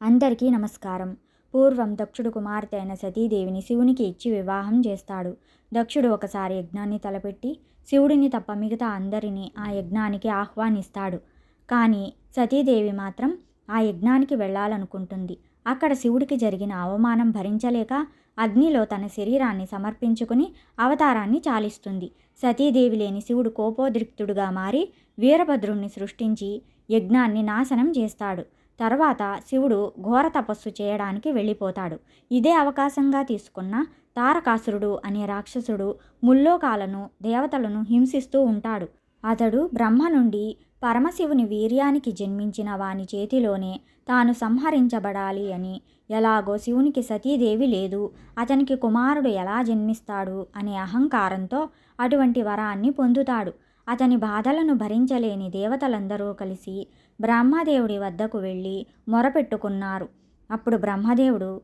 అందరికీ నమస్కారం. పూర్వం దక్షుడు కుమార్తె అయిన సతీదేవిని శివునికి ఇచ్చి వివాహం చేస్తాడు. దక్షుడు ఒకసారి యజ్ఞాన్ని తలపెట్టి శివుడిని తప్ప మిగతా అందరినీ ఆ యజ్ఞానికి ఆహ్వానిస్తాడు. కానీ సతీదేవి మాత్రం ఆ యజ్ఞానికి వెళ్ళాలనుకుంటుంది. అక్కడ శివుడికి జరిగిన అవమానం భరించలేక అగ్నిలో తన శరీరాన్ని సమర్పించుకుని అవతారాన్ని చాలిస్తుంది. సతీదేవి లేని శివుడు కోపోద్రిక్తుడుగా మారి వీరభద్రుణ్ణి సృష్టించి యజ్ఞాన్ని నాశనం చేస్తాడు. తర్వాత శివుడు ఘోర తపస్సు చేయడానికి వెళ్ళిపోతాడు. ఇదే అవకాశంగా తీసుకున్న తారకాసురుడు అనే రాక్షసుడు ముల్లోకాలను దేవతలను హింసిస్తూ ఉంటాడు. అతడు బ్రహ్మ నుండి పరమశివుని వీర్యానికి జన్మించిన వాని చేతిలోనే తాను సంహరించబడాలి అని ఎలాగో శివునికి సతీదేవి లేదు అతనికి కుమారుడు ఎలా జన్మిస్తాడు అనే అహంకారంతో అటువంటి వరాన్ని పొందుతాడు. అతని బాధలను భరించలేని దేవతలందరూ కలిసి బ్రహ్మదేవుడి వద్దకు వెళ్ళి మొరపెట్టుకున్నారు. అప్పుడు బ్రహ్మదేవుడు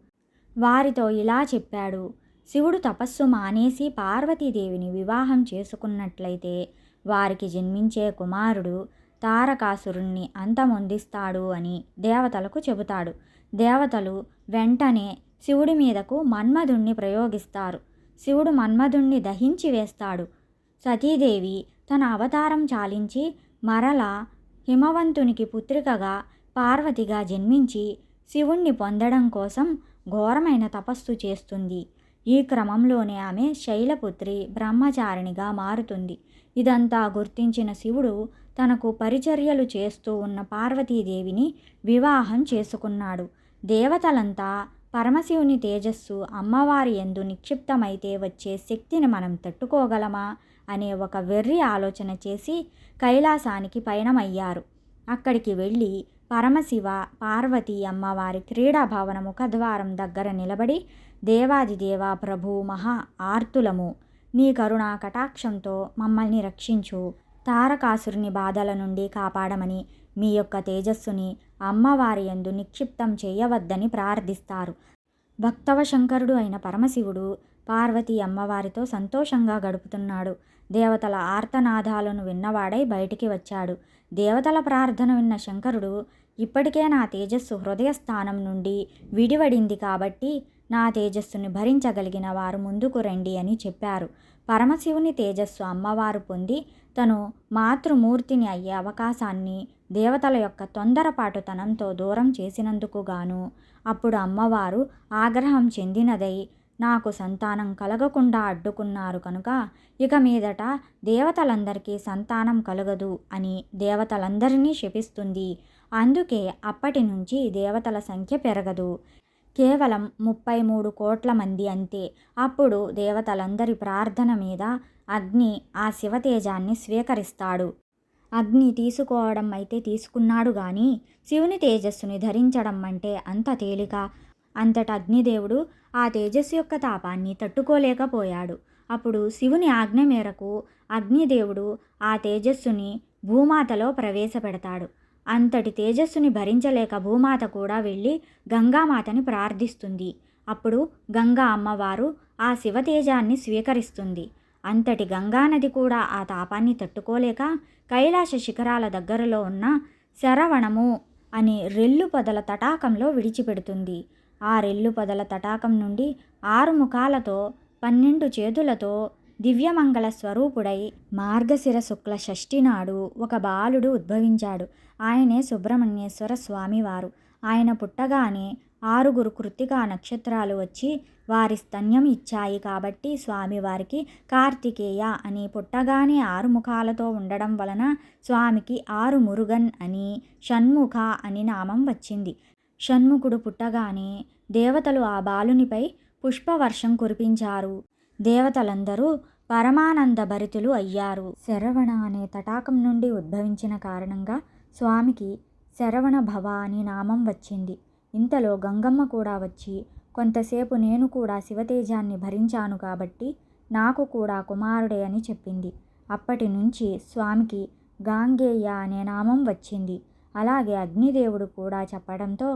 వారితో ఇలా చెప్పాడు శివుడు తపస్సు మానేసి పార్వతీదేవిని వివాహం చేసుకున్నట్లయితే వారికి జన్మించే కుమారుడు తారకాసురుణ్ణి అంతమొందిస్తాడు అని దేవతలకు చెబుతాడు. దేవతలు వెంటనే శివుడి మీదకు మన్మధుణ్ణి ప్రయోగిస్తారు. శివుడు మన్మధుణ్ణి దహించి వేస్తాడు. సతీదేవి తన అవతారం చాలించి మరల హిమవంతునికి పుత్రికగా పార్వతిగా జన్మించి శివుణ్ణి పొందడం కోసం ఘోరమైన తపస్సు చేస్తుంది. ఈ క్రమంలోనే ఆమె శైలపుత్రి బ్రహ్మచారిణిగా మారుతుంది. ఇదంతా గుర్తించిన శివుడు తనకు పరిచర్యలు చేస్తూ ఉన్న పార్వతీదేవిని వివాహం చేసుకున్నాడు. దేవతలంతా పరమశివుని తేజస్సు అమ్మవారి ఎందు నిక్షిప్తమైతే వచ్చే శక్తిని మనం తట్టుకోగలమా? అనే ఒక వెర్రి ఆలోచన చేసి కైలాసానికి పయనమయ్యారు. అక్కడికి వెళ్ళి పరమశివ పార్వతి అమ్మవారి క్రీడాభవన ముఖద్వారం దగ్గర నిలబడి దేవాదిదేవ ప్రభు మహా ఆర్తులము నీ కరుణా కటాక్షంతో మమ్మల్ని రక్షించు. తారకాసురుని బాధల నుండి కాపాడమని మీ యొక్క తేజస్సుని అమ్మవారి యందు నిక్షిప్తం చేయవద్దని ప్రార్థిస్తారు. భక్తవ శంకరుడు అయిన పరమశివుడు పార్వతి అమ్మవారితో సంతోషంగా గడుపుతున్నాడు. దేవతల ఆర్తనాదాలను విన్నవాడై బయటికి వచ్చాడు. దేవతల ప్రార్థన విన్న శంకరుడు ఇప్పటికే నా తేజస్సు హృదయస్థానం నుండి విడివడింది కాబట్టి నా తేజస్సుని భరించగలిగిన వారు ముందుకు రండి అని చెప్పారు. పరమశివుని తేజస్సు అమ్మవారు పొంది తను మాతృమూర్తిని అయ్యే అవకాశాన్ని దేవతల యొక్క తొందరపాటుతనంతో దూరం చేసినందుకు గాను అప్పుడు అమ్మవారు ఆగ్రహం చెందినదై నాకు సంతానం కలగకుండా అడ్డుకున్నారు కనుక ఇక మీదట దేవతలందరికీ సంతానం కలగదు అని దేవతలందరినీ శపిస్తుంది. అందుకే అప్పటి నుంచి దేవతల సంఖ్య పెరగదు. కేవలం ముప్పై మూడు కోట్ల మంది అంతే. అప్పుడు దేవతలందరి ప్రార్థన మీద అగ్ని ఆ శివతేజాన్ని స్వీకరిస్తాడు. అగ్ని తీసుకోవడం అయితే తీసుకున్నాడు కానీ శివుని తేజస్సుని ధరించడం అంటే అంత తేలిక. అంతట అగ్నిదేవుడు ఆ తేజస్సు యొక్క తాపాన్ని తట్టుకోలేకపోయాడు. అప్పుడు శివుని ఆజ్ఞ మేరకు అగ్నిదేవుడు ఆ తేజస్సుని భూమాతలో ప్రవేశపెడతాడు. అంతటి తేజస్సుని భరించలేక భూమాత కూడా వెళ్ళి గంగామాతని ప్రార్థిస్తుంది. అప్పుడు గంగా అమ్మవారు ఆ శివతేజాన్ని స్వీకరిస్తుంది. అంతటి గంగానది కూడా ఆ తాపాన్ని తట్టుకోలేక కైలాస శిఖరాల దగ్గరలో ఉన్న శరవణము అనే రెల్లు పొదల తటాకంలో విడిచిపెడుతుంది. ఆ రెల్లు పొదల తటాకం నుండి ఆరు ముఖాలతో పన్నెండు చేతులతో దివ్యమంగళ స్వరూపుడై మార్గశిర శుక్ల షష్ఠి నాడు ఒక బాలుడు ఉద్భవించాడు. ఆయనే సుబ్రహ్మణ్యేశ్వర స్వామివారు. ఆయన పుట్టగానే ఆరుగురు కృత్తికా నక్షత్రాలు వచ్చి వారి స్తన్యం ఇచ్చాయి కాబట్టి స్వామివారికి కార్తికేయ అని పుట్టగానే ఆరు ముఖాలతో ఉండడం వలన స్వామికి ఆరు మురుగన్ అని షణ్ముఖ అని నామం వచ్చింది. షణ్ముఖుడు పుట్టగానే దేవతలు ఆ బాలునిపై పుష్పవర్షం కురిపించారు. దేవతలందరూ పరమానంద భరితులు అయ్యారు. శరవణ అనే తటాకం నుండి ఉద్భవించిన కారణంగా స్వామికి శరవణ భవ అని నామం వచ్చింది. ఇంతలో గంగమ్మ కూడా వచ్చి కొంతసేపు నేను కూడా శివతేజాన్ని భరించాను కాబట్టి నాకు కూడా కుమారుడే అని చెప్పింది. అప్పటి నుంచి స్వామికి గాంగేయ అనే నామం వచ్చింది. అలాగే అగ్నిదేవుడు కూడా చెప్పడంతో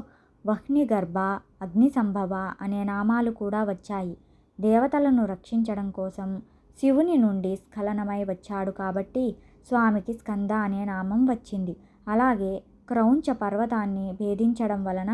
వహ్నిగర్భ అగ్నిసంభవ అనే నామాలు కూడా వచ్చాయి. దేవతలను రక్షించడం కోసం శివుని నుండి స్ఖలనమై వచ్చాడు కాబట్టి స్వామికి స్కంద అనే నామం వచ్చింది. అలాగే క్రౌంచ పర్వతాన్ని భేదించడం వలన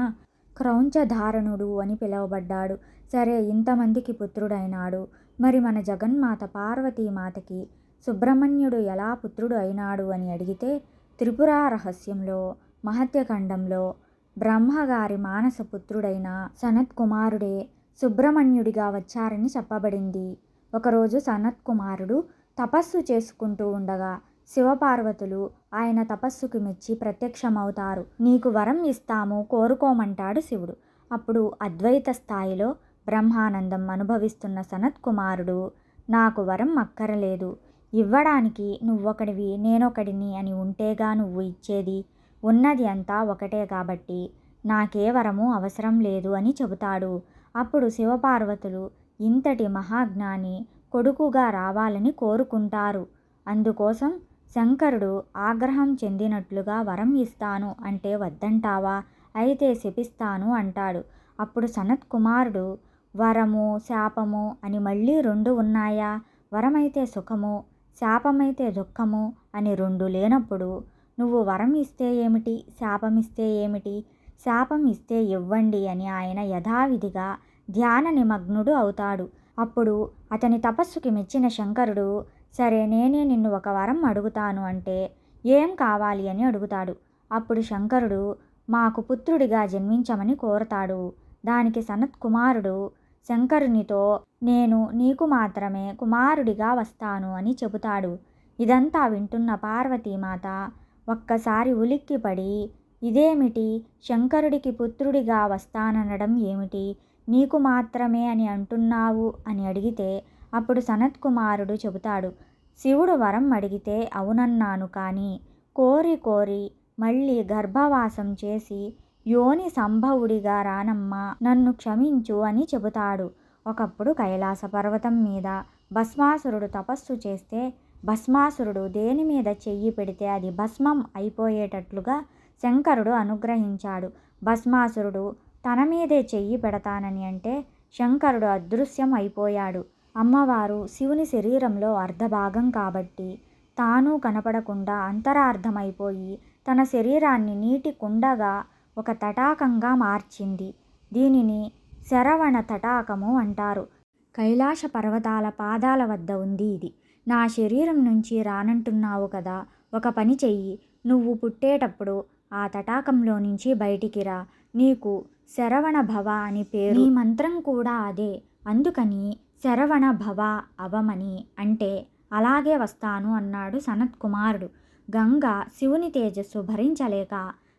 క్రౌంచధారణుడు అని పిలువబడ్డాడు. సరే ఇంతమందికి పుత్రుడైనాడు. మరి మన జగన్మాత పార్వతీమాతకి సుబ్రహ్మణ్యుడు ఎలా పుత్రుడు అయినాడు అని అడిగితే త్రిపుర రహస్యంలో మహత్యఖండంలో బ్రహ్మగారి మానస పుత్రుడైన సనత్కుమారుడే సుబ్రహ్మణ్యుడిగా వచ్చారని చెప్పబడింది. ఒకరోజు సనత్కుమారుడు తపస్సు చేసుకుంటూ ఉండగా శివపార్వతులు ఆయన తపస్సుకి మెచ్చి ప్రత్యక్షమవుతారు. నీకు వరం ఇస్తాము కోరుకోమంటాడు శివుడు. అప్పుడు అద్వైత స్థాయిలో బ్రహ్మానందం అనుభవిస్తున్న సనత్ కుమారుడు నాకు వరం అక్కరలేదు. ఇవ్వడానికి నువ్వొకడివి నేనొకడిని అని ఉంటేగా నువ్వు ఇచ్చేది? ఉన్నది అంతా ఒకటే కాబట్టి నాకే వరము అవసరం లేదు అని చెబుతాడు. అప్పుడు శివపార్వతులు ఇంతటి మహాజ్ఞాని కొడుకుగా రావాలని కోరుకుంటారు. అందుకోసం శంకరుడు ఆగ్రహం చెందినట్లుగా వరం ఇస్తాను అంటే వద్దంటావా? అయితే శపిస్తాను అంటాడు. అప్పుడు సనత్ కుమారుడు వరము శాపము అని మళ్ళీ రెండు ఉన్నాయా? వరమైతే సుఖము శాపమైతే దుఃఖము అని రెండు లేనప్పుడు నువ్వు వరం ఇస్తే ఏమిటి? శాపం ఇస్తే ఏమిటి? శాపం ఇస్తే ఇవ్వండి అని ఆయన యథావిధిగా ధ్యాన నిమగ్నుడు అవుతాడు. అప్పుడు అతని తపస్సుకి మెచ్చిన శంకరుడు సరే నేనే నిన్ను ఒక వరం అడుగుతాను అంటే ఏం కావాలి అని అడుగుతాడు. అప్పుడు శంకరుడు మాకు పుత్రుడిగా జన్మించమని కోరతాడు. దానికి సనత్ కుమారుడు శంకరునితో నేను నీకు మాత్రమే కుమారుడిగా వస్తాను అని చెబుతాడు. ఇదంతా వింటున్న పార్వతీమాత ఒక్కసారి ఉలిక్కిపడి ఇదేమిటి? శంకరుడికి పుత్రుడిగా వస్తాననడం ఏమిటి? నీకు మాత్రమే అని అంటున్నావు? అని అడిగితే అప్పుడు సనత్ కుమారుడు చెబుతాడు శివుడు వరం అడిగితే అవునన్నాను కానీ కోరి కోరి మళ్ళీ గర్భవాసం చేసి యోని సంభవుడిగా రానమ్మా నన్ను క్షమించు అని చెబుతాడు. ఒకప్పుడు కైలాస పర్వతం మీద భస్మాసురుడు తపస్సు చేస్తే భస్మాసురుడు దేని మీద చెయ్యి పెడితే అది భస్మం అయిపోయేటట్లుగా శంకరుడు అనుగ్రహించాడు. భస్మాసురుడు తన మీదే చెయ్యి పెడతానని అంటే శంకరుడు అదృశ్యం అయిపోయాడు. అమ్మవారు శివుని శరీరంలో అర్ధభాగం కాబట్టి తాను కనపడకుండా అంతరార్థమైపోయి తన శరీరాన్ని నీటి కుండగా ఒక తటాకంగా మార్చింది. దీనిని శరవణ తటాకము అంటారు. కైలాస పర్వతాల పాదాల వద్ద ఉంది ఇది. నా శరీరం నుంచి రానంటున్నావు కదా ఒక పని చెయ్యి. నువ్వు పుట్టేటప్పుడు ఆ తటాకంలో నుంచి బయటికి రా. నీకు శరవణ భవ అని పేరు. ఈ మంత్రం కూడా అదే. అందుకని శరవణ భవ అవమని అంటే అలాగే వస్తాను అన్నాడు సనత్ కుమారుడు గంగ శివుని తేజస్సు భరించలేక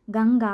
గంగ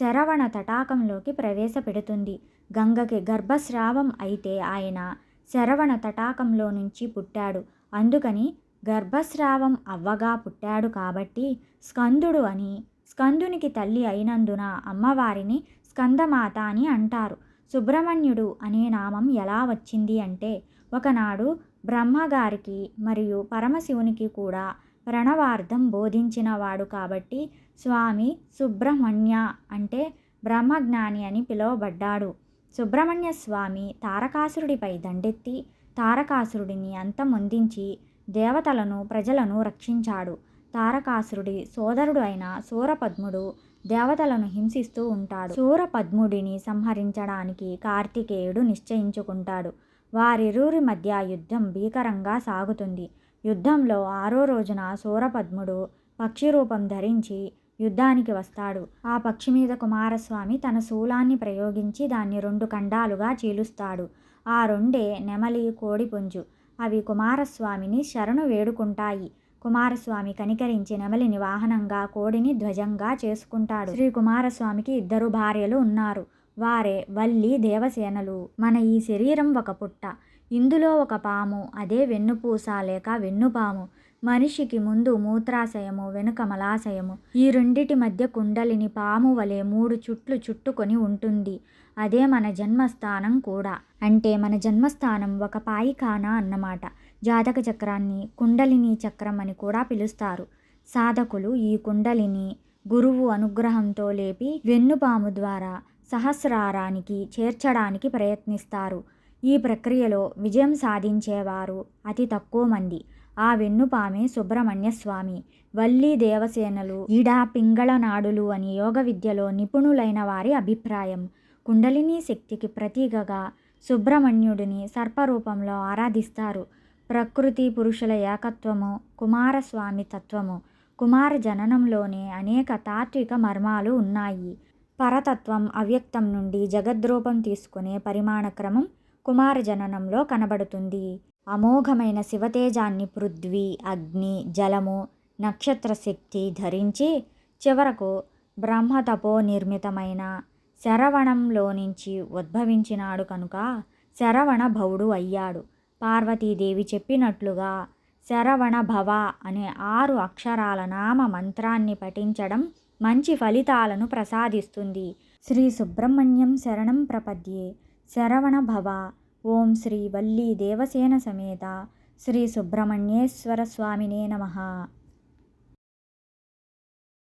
శరవణ తటాకంలోకి ప్రవేశపెడుతుంది. గంగకి గర్భస్రావం అయితే ఆయన శరవణ తటాకంలో నుంచి పుట్టాడు. అందుకని గర్భస్రావం అవ్వగా పుట్టాడు కాబట్టి స్కందుడు అని స్కందునికి తల్లి అయినందున అమ్మవారిని స్కందమాత అని అంటారు. సుబ్రహ్మణ్యుడు అనే నామం ఎలా వచ్చింది అంటే ఒకనాడు బ్రహ్మగారికి మరియు పరమశివునికి కూడా ప్రణవార్థం బోధించినవాడు కాబట్టి స్వామి సుబ్రహ్మణ్య అంటే బ్రహ్మజ్ఞాని అని పిలువబడ్డాడు. సుబ్రహ్మణ్య స్వామి తారకాసురుడిపై దండెత్తి తారకాసురుడిని అంతమొందించి దేవతలను ప్రజలను రక్షించాడు. తారకాసురుడి సోదరుడు అయిన సూరపద్ముడు దేవతలను హింసిస్తూ ఉంటాడు. సూరపద్ముడిని సంహరించడానికి కార్తికేయుడు నిశ్చయించుకుంటాడు. వారిరువురి మధ్య యుద్ధం భీకరంగా సాగుతుంది. యుద్ధంలో ఆరో రోజున సూరపద్ముడు పక్షి రూపం ధరించి యుద్ధానికి వస్తాడు. ఆ పక్షి మీద కుమారస్వామి తన శూలాన్ని ప్రయోగించి దాన్ని రెండు ఖండాలుగా చీలుస్తాడు. ఆ రెండే నెమలి కోడిపుంజు. అవి కుమారస్వామిని శరణు వేడుకుంటాయి. కుమారస్వామి కనికరించి నెమలిని వాహనంగా కోడిని ధ్వజంగా చేసుకుంటాడు. శ్రీ కుమారస్వామికి ఇద్దరు భార్యలు ఉన్నారు. వారే వల్లి దేవసేనలు. మన ఈ శరీరం ఒక పుట్ట. ఇందులో ఒక పాము అదే వెన్నుపూస లేక వెన్నుపాము. మనిషికి ముందు మూత్రాశయము వెనుక మలాశయము. ఈ రెండిటి మధ్య కుండలిని పాము వలె మూడు చుట్లు చుట్టుకొని ఉంటుంది. అదే మన జన్మస్థానం కూడా. అంటే మన జన్మస్థానం ఒక పాయిఖానా అన్నమాట. జాతక చక్రాన్ని కుండలిని చక్రం అని కూడా పిలుస్తారు. సాధకులు ఈ కుండలిని గురువు అనుగ్రహంతో లేపి వెన్నుపాము ద్వారా సహస్రారానికి చేర్చడానికి ప్రయత్నిస్తారు. ఈ ప్రక్రియలో విజయం సాధించేవారు అతి తక్కువ మంది. ఆ వెన్నుపామే సుబ్రహ్మణ్య స్వామి. వల్లి దేవసేనలు ఈడా పింగళనాడులు అని యోగ విద్యలో నిపుణులైన వారి అభిప్రాయం. కుండలిని శక్తికి ప్రతీకగా సుబ్రహ్మణ్యుడిని సర్పరూపంలో ఆరాధిస్తారు. ప్రకృతి పురుషుల ఏకత్వము కుమారస్వామి తత్వము కుమార జననంలోనే అనేక తాత్విక మర్మాలు ఉన్నాయి. పరతత్వం అవ్యక్తం నుండి జగద్రూపం తీసుకునే పరిమాణ క్రమం కుమార జననంలో కనబడుతుంది. అమోఘమైన శివతేజాన్ని పృథ్వీ అగ్ని జలము నక్షత్ర శక్తి ధరించి చివరకు బ్రహ్మతపో నిర్మితమైన శరవణంలో నుంచి ఉద్భవించినాడు కనుక శరవణ భవుడు అయ్యాడు. పార్వతీదేవి చెప్పినట్లుగా శరవణ భవ అనే ఆరు అక్షరాల నామ మంత్రాన్ని పఠించడం మంచి ఫలితాలను ప్రసాదిస్తుంది. శ్రీ సుబ్రహ్మణ్యం శరణం ప్రపద్యే. శరవణ భవ. ఓం శ్రీ వల్లీ దేవసేన సమేత. శ్రీ సుబ్రహ్మణ్యేశ్వర స్వామినే నమః.